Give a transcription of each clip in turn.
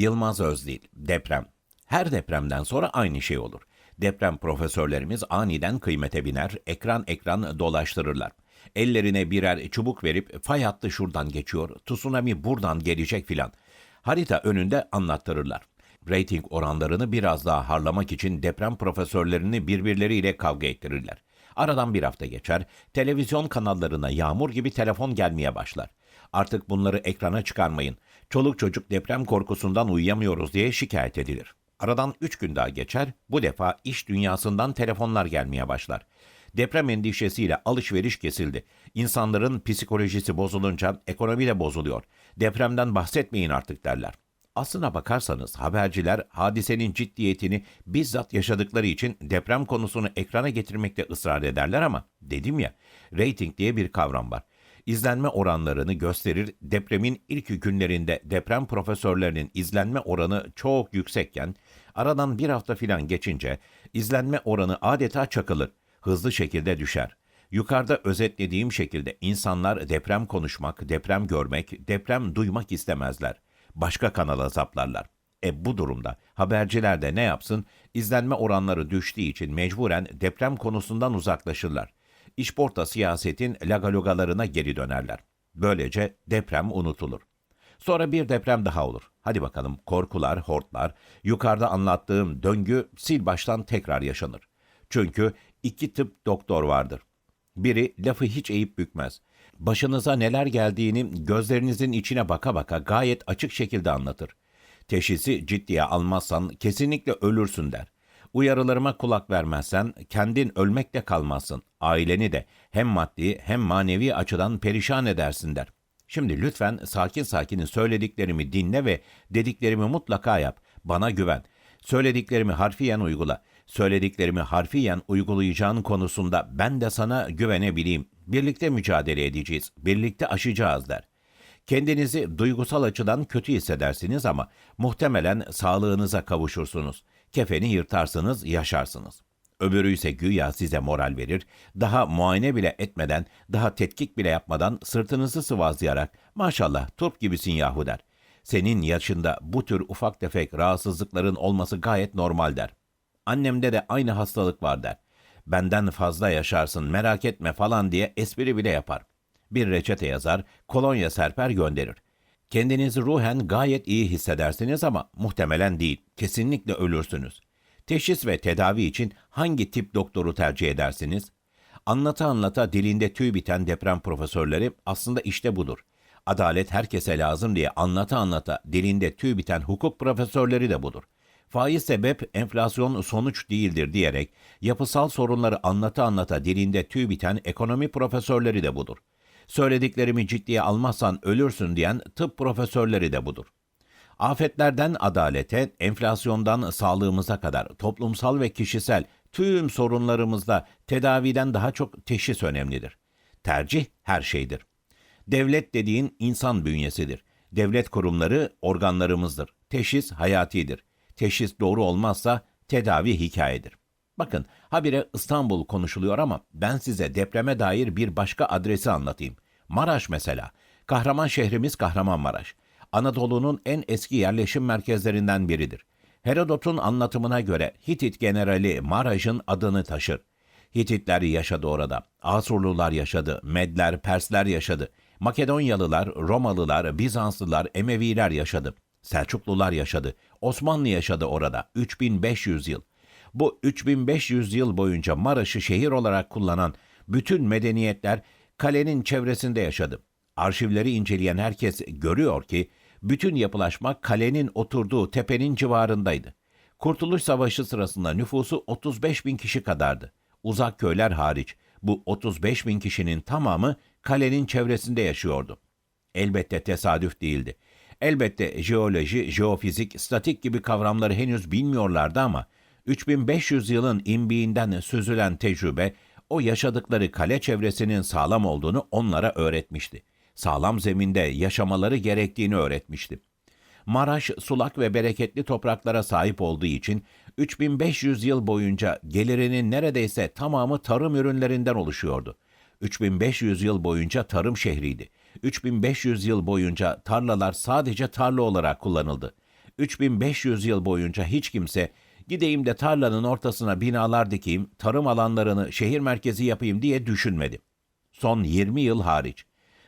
Yılmaz Özdil, deprem. Her depremden sonra aynı şey olur. Deprem profesörlerimiz aniden kıymete biner, ekran ekran dolaştırırlar. Ellerine birer çubuk verip fay hattı şuradan geçiyor, tsunami buradan gelecek filan. Harita önünde anlattırırlar. Rating oranlarını biraz daha harlamak için deprem profesörlerini birbirleriyle kavga ettirirler. Aradan bir hafta geçer, televizyon kanallarına yağmur gibi telefon gelmeye başlar. Artık bunları ekrana çıkarmayın. Çoluk çocuk deprem korkusundan uyuyamıyoruz diye şikayet edilir. Aradan üç gün daha geçer, bu defa iş dünyasından telefonlar gelmeye başlar. Deprem endişesiyle alışveriş kesildi. İnsanların psikolojisi bozulunca ekonomi de bozuluyor. Depremden bahsetmeyin artık derler. Aslına bakarsanız haberciler hadisenin ciddiyetini bizzat yaşadıkları için deprem konusunu ekrana getirmekte ısrar ederler ama dedim ya, rating diye bir kavram var. İzlenme oranlarını gösterir, depremin ilk günlerinde deprem profesörlerinin izlenme oranı çok yüksekken, aradan bir hafta filan geçince izlenme oranı adeta çakılır, hızlı şekilde düşer. Yukarıda özetlediğim şekilde insanlar deprem konuşmak, deprem görmek, deprem duymak istemezler. Başka kanala zaplarlar. E bu durumda haberciler de ne yapsın? İzlenme oranları düştüğü için mecburen deprem konusundan uzaklaşırlar. İşporta siyasetin lagalogalarına geri dönerler. Böylece deprem unutulur. Sonra bir deprem daha olur. Hadi bakalım korkular, hortlar, yukarıda anlattığım döngü sil baştan tekrar yaşanır. Çünkü iki tip doktor vardır. Biri lafı hiç eğip bükmez. Başınıza neler geldiğini gözlerinizin içine baka baka gayet açık şekilde anlatır. Teşhisi ciddiye almazsan kesinlikle ölürsün der. Uyarılarıma kulak vermezsen kendin ölmekle kalmazsın. Aileni de hem maddi hem manevi açıdan perişan edersin der. Şimdi lütfen sakin sakin söylediklerimi dinle ve dediklerimi mutlaka yap. Bana güven. Söylediklerimi harfiyen uygula. Söylediklerimi harfiyen uygulayacağın konusunda ben de sana güvenebileyim. Birlikte mücadele edeceğiz. Birlikte aşacağız der. Kendinizi duygusal açıdan kötü hissedersiniz ama muhtemelen sağlığınıza kavuşursunuz. Kefeni yırtarsınız, yaşarsınız. Öbürü ise güya size moral verir, daha muayene bile etmeden, daha tetkik bile yapmadan sırtınızı sıvazlayarak maşallah turp gibisin yahu der. Senin yaşında bu tür ufak tefek rahatsızlıkların olması gayet normal der. Annemde de aynı hastalık var der. Benden fazla yaşarsın merak etme falan diye espri bile yapar. Bir reçete yazar, kolonya serper gönderir. Kendinizi ruhen gayet iyi hissedersiniz ama muhtemelen değil, kesinlikle ölürsünüz. Teşhis ve tedavi için hangi tip doktoru tercih edersiniz? Anlata anlata dilinde tüy biten deprem profesörleri aslında işte budur. Adalet herkese lazım diye anlata anlata dilinde tüy biten hukuk profesörleri de budur. Faiz sebep, enflasyon sonuç değildir diyerek yapısal sorunları anlata anlata dilinde tüy biten ekonomi profesörleri de budur. Söylediklerimi ciddiye almazsan ölürsün diyen tıp profesörleri de budur. Afetlerden adalete, enflasyondan sağlığımıza kadar toplumsal ve kişisel tüm sorunlarımızda tedaviden daha çok teşhis önemlidir. Tercih her şeydir. Devlet dediğin insan bünyesidir. Devlet kurumları organlarımızdır. Teşhis hayatidir. Teşhis doğru olmazsa tedavi hikayedir. Bakın habire İstanbul konuşuluyor ama ben size depreme dair bir başka adresi anlatayım. Maraş mesela. Kahraman şehrimiz Kahramanmaraş. Anadolu'nun en eski yerleşim merkezlerinden biridir. Herodot'un anlatımına göre Hitit generali Maraş'ın adını taşır. Hititler yaşadı orada. Asurlular yaşadı, Medler, Persler yaşadı. Makedonyalılar, Romalılar, Bizanslılar, Emeviler yaşadı. Selçuklular yaşadı. Osmanlı yaşadı orada 3500 yıl. Bu 3500 yıl boyunca Maraş'ı şehir olarak kullanan bütün medeniyetler kalenin çevresinde yaşadı. Arşivleri inceleyen herkes görüyor ki bütün yapılaşma kalenin oturduğu tepenin civarındaydı. Kurtuluş Savaşı sırasında nüfusu 35 bin kişi kadardı. Uzak köyler hariç bu 35 bin kişinin tamamı kalenin çevresinde yaşıyordu. Elbette tesadüf değildi. Elbette jeoloji, jeofizik, statik gibi kavramları henüz bilmiyorlardı ama 3500 yılın imbiğinden süzülen tecrübe o yaşadıkları kale çevresinin sağlam olduğunu onlara öğretmişti. Sağlam zeminde yaşamaları gerektiğini öğretmişti. Maraş sulak ve bereketli topraklara sahip olduğu için 3500 yıl boyunca gelirinin neredeyse tamamı tarım ürünlerinden oluşuyordu. 3500 yıl boyunca tarım şehriydi. 3500 yıl boyunca tarlalar sadece tarla olarak kullanıldı. 3500 yıl boyunca hiç kimse gideyim de tarlanın ortasına binalar dikeyim, tarım alanlarını şehir merkezi yapayım diye düşünmedi. Son 20 yıl hariç.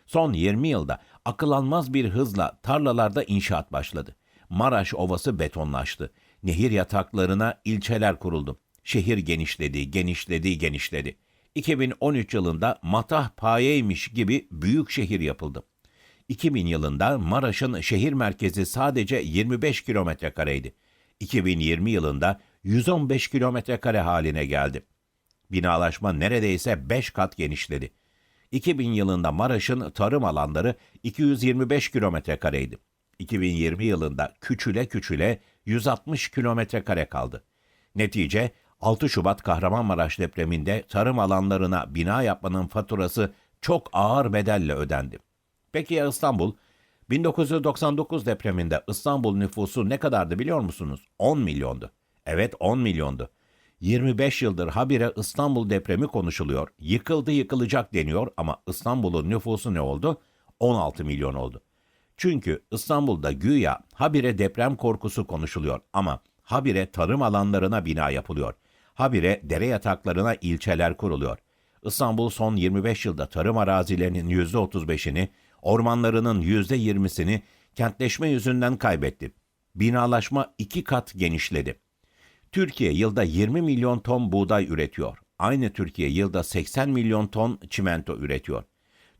Son 20 yılda akıl almaz bir hızla tarlalarda inşaat başladı. Maraş Ovası betonlaştı. Nehir yataklarına ilçeler kuruldu. Şehir genişledi, genişledi, genişledi. 2013 yılında matah payeymiş gibi büyük şehir yapıldı. 2000 yılında Maraş'ın şehir merkezi sadece 25 kilometre kareydi. 2020 yılında 115 kilometre kare haline geldi. Binalaşma neredeyse 5 kat genişledi. 2000 yılında Maraş'ın tarım alanları 225 kilometre kareydi. 2020 yılında küçüle küçüle 160 kilometre kare kaldı. Netice 6 Şubat Kahramanmaraş depreminde tarım alanlarına bina yapmanın faturası çok ağır bedelle ödendi. Peki ya İstanbul? 1999 depreminde İstanbul nüfusu ne kadardı biliyor musunuz? 10 milyondu. Evet 10 milyondu. 25 yıldır habire İstanbul depremi konuşuluyor. Yıkıldı yıkılacak deniyor ama İstanbul'un nüfusu ne oldu? 16 milyon oldu. Çünkü İstanbul'da güya habire deprem korkusu konuşuluyor ama habire tarım alanlarına bina yapılıyor. Habire dere yataklarına ilçeler kuruluyor. İstanbul son 25 yılda tarım arazilerinin %35'ini, ormanlarının %20'sini kentleşme yüzünden kaybetti. Binalaşma iki kat genişledi. Türkiye yılda 20 milyon ton buğday üretiyor. Aynı Türkiye yılda 80 milyon ton çimento üretiyor.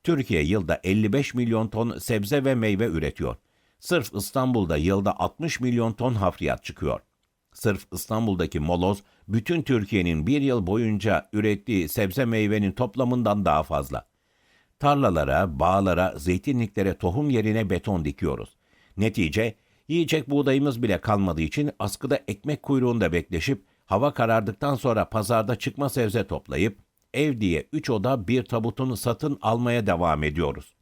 Türkiye yılda 55 milyon ton sebze ve meyve üretiyor. Sırf İstanbul'da yılda 60 milyon ton hafriyat çıkıyor. Sırf İstanbul'daki moloz bütün Türkiye'nin bir yıl boyunca ürettiği sebze meyvenin toplamından daha fazla. Tarlalara, bağlara, zeytinliklere tohum yerine beton dikiyoruz. Netice, yiyecek buğdayımız bile kalmadığı için askıda ekmek kuyruğunda bekleşip, hava karardıktan sonra pazarda çıkma sebze toplayıp, ev diye üç oda bir tabutun satın almaya devam ediyoruz.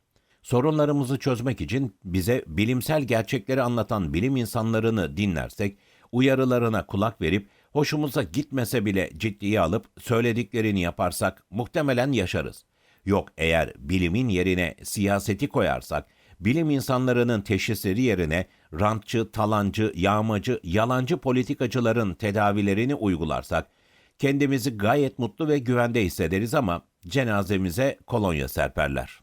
Sorunlarımızı çözmek için bize bilimsel gerçekleri anlatan bilim insanlarını dinlersek, uyarılarına kulak verip, hoşumuza gitmese bile ciddiye alıp söylediklerini yaparsak muhtemelen yaşarız. Yok eğer bilimin yerine siyaseti koyarsak, bilim insanlarının teşhisleri yerine rantçı, talancı, yağmacı, yalancı politikacıların tedavilerini uygularsak, kendimizi gayet mutlu ve güvende hissederiz ama cenazemize kolonya serperler.